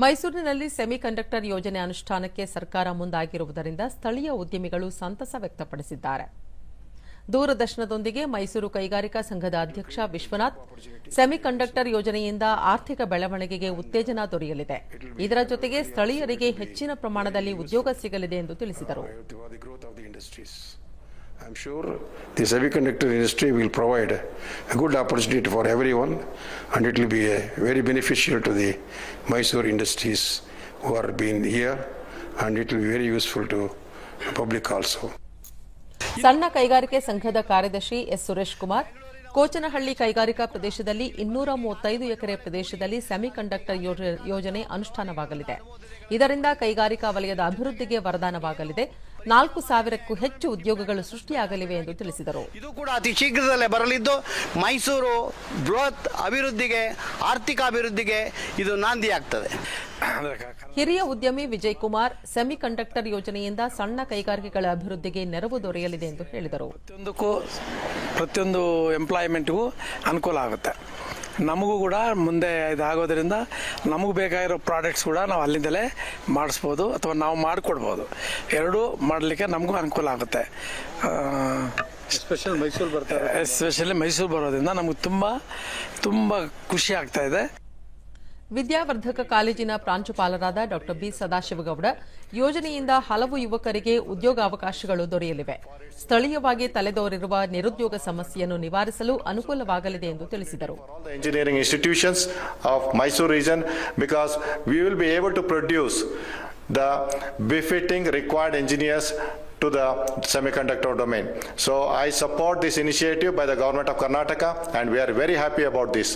ಮೈಸೂರಿನಲ್ಲಿ ಸೆಮಿಕಂಡಕ್ಟರ್ ಯೋಜನೆ ಅನುಷ್ಠಾನಕ್ಕೆ ಸರ್ಕಾರ ಮುಂದಾಗಿರುವುದರಿಂದ ಸ್ಥಳೀಯ ಉದ್ಯಮಿಗಳು ಸಂತಸ ವ್ಯಕ್ತಪಡಿಸಿದ್ದಾರೆ. ದೂರದರ್ಶನದೊಂದಿಗೆ ಮೈಸೂರು ಕೈಗಾರಿಕಾ ಸಂಘದ ಅಧ್ಯಕ್ಷ ವಿಶ್ವನಾಥ್, ಸೆಮಿಕಂಡಕ್ಟರ್ ಯೋಜನೆಯಿಂದ ಆರ್ಥಿಕ ಬೆಳವಣಿಗೆಗೆ ಉತ್ತೇಜನ ದೊರೆಯಲಿದೆ. ಇದರ ಜೊತೆಗೆ ಸ್ಥಳೀಯರಿಗೆ ಹೆಚ್ಚಿನ ಪ್ರಮಾಣದಲ್ಲಿ ಉದ್ಯೋಗ ಸಿಗಲಿದೆ ಎಂದು ತಿಳಿಸಿದರು. I'm sure the semiconductor industry will provide a good opportunity for everyone and it will be a very beneficial to the Mysore industries who are being here and it will be very useful to the public also. ಸಣ್ಣ ಕೈಗಾರಿಕೆ ಸಂಘದ ಕಾರ್ಯದರ್ಶಿ S Suresh Kumar ಕೋಚನಹಳ್ಳಿ ಕೈಗಾರಿಕಾ ಪ್ರದೇಶದಲ್ಲಿ ಇನ್ನೂರ ಮೂವತ್ತೈದು ಎಕರೆ ಪ್ರದೇಶದಲ್ಲಿ semiconductor ಯೋಜ- ಯೋಜನೆ ಅನುಷ್ಠಾನವಾಗಲಿದೆ ಇದರಿಂದ ಕೈಗಾರಿಕಾ ವಲಯದ ಅಭಿವೃದ್ಧಿಗೆ ವರದಾನವಾಗಲಿದೆ ನಾಲ್ಕು ಸಾವಿರಕ್ಕೂ ಹೆಚ್ಚು ಉದ್ಯೋಗಗಳು ಸೃಷ್ಟಿಯಾಗಲಿವೆ ಎಂದು ತಿಳಿಸಿದರು. ಇದು ಕೂಡ ಅತಿ ಶೀಘ್ರದಲ್ಲೇ ಬರಲಿದ್ದು ಮೈಸೂರು ಬೃಹತ್ ಅಭಿವೃದ್ಧಿಗೆ ಆರ್ಥಿಕ ಅಭಿವೃದ್ಧಿಗೆ ಇದು ನಾಂದಿಯಾಗ್ತದೆ. ಹಿರಿಯ ಉದ್ಯಮಿ ವಿಜಯ್ ಕುಮಾರ್ ಸೆಮಿಕಂಡಕ್ಟರ್ ಯೋಜನೆಯಿಂದ ಸಣ್ಣ ಕೈಗಾರಿಕೆಗಳ ಅಭಿವೃದ್ಧಿಗೆ ನೆರವು ದೊರೆಯಲಿದೆ ಎಂದು ಹೇಳಿದರು. ಪ್ರತಿಯೊಂದಕ್ಕೂ ಪ್ರತಿಯೊಂದು ಎಂಪ್ಲಾಯ್ಮೆಂಟ್ಗೂ ಅನುಕೂಲ ಆಗುತ್ತೆ. ನಮಗೂ ಕೂಡ ಮುಂದೆ ಇದಾಗೋದ್ರಿಂದ ನಮಗೆ ಬೇಕಾಗಿರೋ ಪ್ರಾಡಕ್ಟ್ಸ್ ಕೂಡ ನಾವು ಅಲ್ಲಿಂದಲೇ ಮಾಡಿಸ್ಬೋದು ಅಥವಾ ನಾವು ಮಾಡಿಕೊಡ್ಬೋದು. ಎರಡೂ ಮಾಡಲಿಕ್ಕೆ ನಮಗೂ ಅನುಕೂಲ ಆಗುತ್ತೆ. ಸ್ಪೆಷಲ್ ಮೈಸೂರು ಬರ್ತಾರೆ ಎಸ್ಪೆಷಲಿ ಮೈಸೂರು ಬರೋದ್ರಿಂದ ನಮಗೆ ತುಂಬ ತುಂಬ ಖುಷಿ ಆಗ್ತಾಯಿದೆ ಇದೆ. ವಿದ್ಯಾವರ್ಧಕ ಕಾಲೇಜಿನ ಪ್ರಾಂಶುಪಾಲರಾದ ಡಾ ಬಿ ಸದಾಶಿವಗೌಡ, ಯೋಜನೆಯಿಂದ ಹಲವು ಯುವಕರಿಗೆ ಉದ್ಯೋಗಾವಕಾಶಗಳು ದೊರೆಯಲಿವೆ ಸ್ಥಳೀಯವಾಗಿ ತಲೆದೋರಿರುವ ನಿರುದ್ಯೋಗ ಸಮಸ್ಯೆಯನ್ನು ನಿವಾರಿಸಲು ಅನುಕೂಲವಾಗಲಿದೆ ಎಂದು ತಿಳಿಸಿದರು engineering institutions of Mysuru region because we will be able to produce the befitting required engineers to the semiconductor domain. So, I support this initiative by the government of Karnataka, and we are very happy about this.